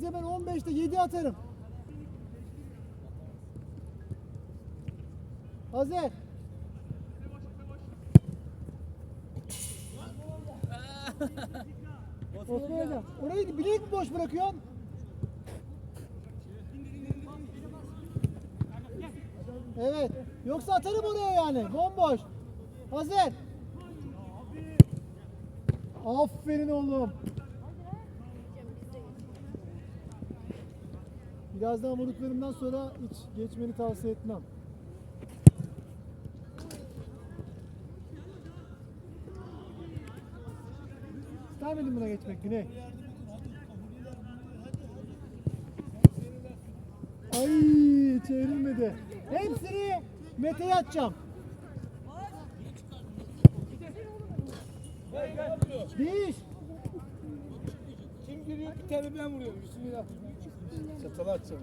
Size ben 15'te 7 atarım. Hazır. Osman hocam. Orayı bilerek mi boş bırakıyorsun? Evet. Yoksa atarım oraya yani. Bomboş. Hazır. Aferin oğlum. Birazdan vurduklarımdan sonra hiç geçmeni tavsiye etmem. İstemedim buna geçmek Güney. Ay çevrilmedi. Hepsini Mete'ye atacağım. Değiş. Tane ben vuruyorum. Bismillah. Çatalı atacağım.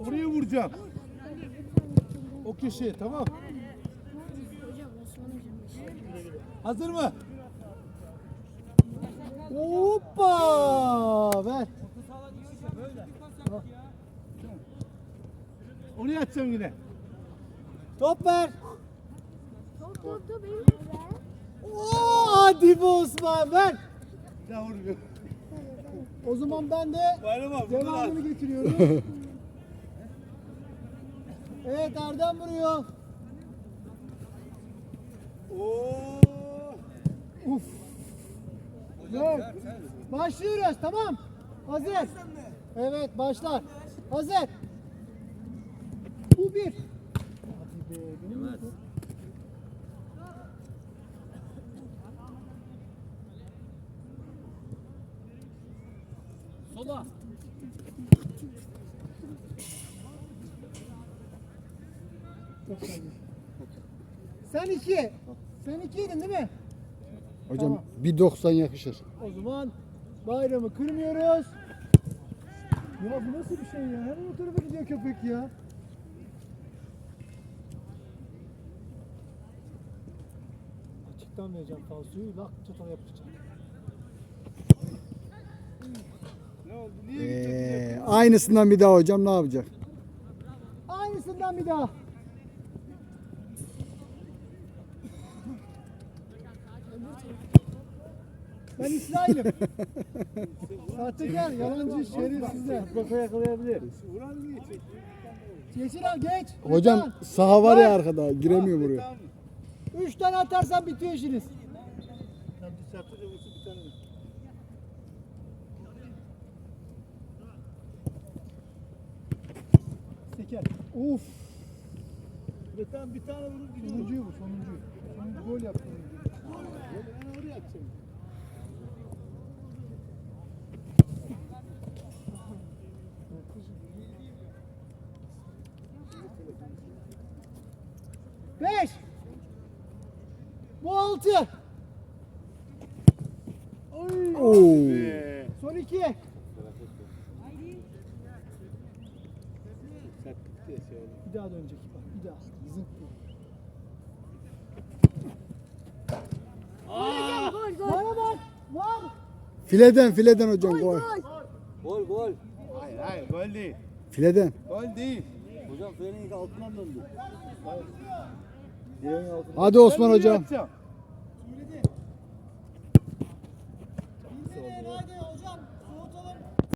Oraya vuracağım. O köşeye tamam. Hazır mı? Hoppa! Ver. Oraya atacağım yine. Top ver. Top top top. Oo, hadi be Osman ver. Bir daha vuruyor. O zaman ben de Bayram abi. bunu devamını getiriyorum. evet Erdem vuruyor. Oo. Uf. Ver. Başlıyoruz tamam. Hazır. Evet başlar. Hazır. Bu bir. Hadi be. benim mi bu? Sola. Sen iki. Sen ikiydin değil mi? Hocam Tamam. bir 90 yakışır. O zaman bayramı kırmıyoruz. Ya bu nasıl bir şey ya? Hemen o tarafa gidiyor köpek ya. Açıktan vereceğim falsoyu. Lak çatal yapacağım. Aynısından bir daha hocam ne yapacak? Aynısından bir daha. Ben İsrail'im. Sahtekar, yalancı, şerefsizler. Kafa yakalayabilir. Geçin abi geç. Hocam Lütfen. saha var ya arkada giremiyor buraya. Üç tane atarsan bitiyor işiniz. Tam bir vursun bir tane. Uf. Ve tam bir tane vurup gidiyor. Sonuncuyu bu sonuncuyu. Sonuncu gol yaptı. Ben oraya atacağım. Beş. Bu altı. Oy. Oo. Be. Son iki. Şey oldu. Bir daha dönecek. Bak bir daha. Zınk diye. Hocam gol gol. Bana bak. Var. Fileden fileden hocam Gol gol. gol. Gol gol. Hayır hayır gol değil. Fileden. Gol değil. Hocam frenin altından döndü. Altından. Hadi Osman hocam.